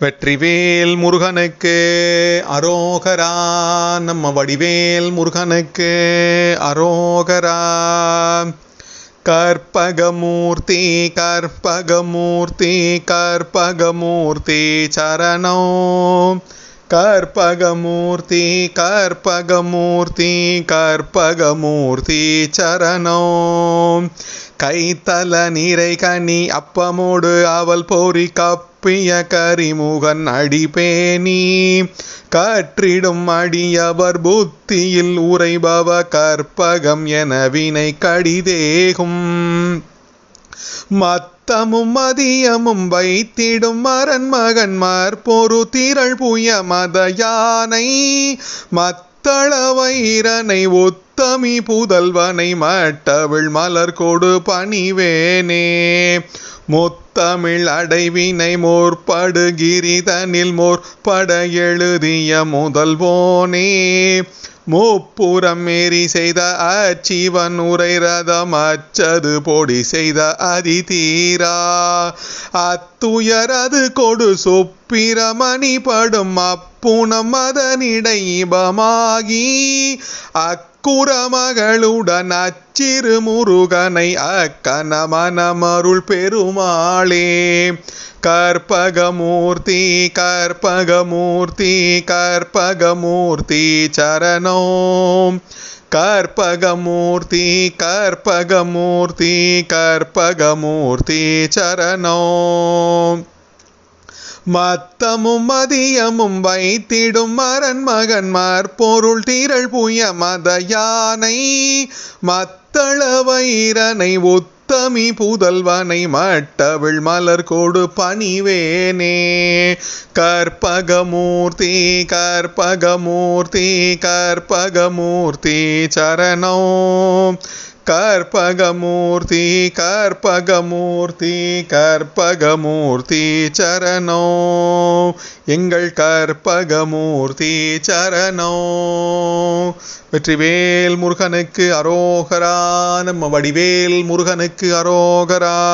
வெற்றிவேல் முருகனுக்கு அரோகரா நம்ம வடிவேல் முருகனுக்கு அரோகரா. கற்பகமூர்த்தி கற்பகமூர்த்தி கற்பகமூர்த்தி சரணம். கற்பகமூர்த்தி கற்பகமூர்த்தி கற்பகமூர்த்தி சரணோ. கைத்தல நீரை கனி அப்பமோடு அவள் போரி கப்பிய கரிமுகன் அடிபேணி கற்றிடும் அடியவர் புத்தியில் உரைபவ கற்பகம் என வினை கடிதேகும். மத்தமும் மதியமும் வைத்திடும் மரன் மகன்மார் பொறு திரள் புய மத யானை மத் வைரனை ஒத்தமி புதல்வனை மட்டவிழ் மலர் கொடு பணிவேனே. முத்தமிழ் அடைவினை மோர்படுகிரிதனில் மோர்பட எழுதிய முதல்வோனே. மூப்புறம் மேரி செய்த அச்சிவன் உரை ரதம் அச்சது பொடி செய்த அதிதீரா. அத்துயரது கொடு சொப்பிரமணி படும் அப்புணம் அதனிடைபமாகி அக்குரமகளுடன் அச்சிறு முருகனை அக்கனமனமருள் பெருமாளே. கற்பகமூர்த்தி கற்பகமூர்த்தி கற்பகமூர்த்தி சரணோம் கற்பகமூர்த்தி கற்பகமூர்த்தி கற்பகமூர்த்தி சரணோம் மத்தமும் மதியமும் வைத்திடும் மரன் மகன்மார் பொருள் தீரள் புய மத யானை. மத்தள வைரனை உத்தமி புதல்வனை மட்டவிழ் மலர் கொடு பணிவேனே. கற்பகமூர்த்தி கற்பகமூர்த்தி கற்பகமூர்த்தி சரணோ கற்பகமூர்த்தி கற்பகமூர்த்தி கற்பகமூர்த்தி சரணோ. எங்கள் கற்பகமூர்த்தி சரணோ. வெற்றிவேல் முருகனுக்கு அரோகரா நம்ம வடிவேல் முருகனுக்கு அரோகரா.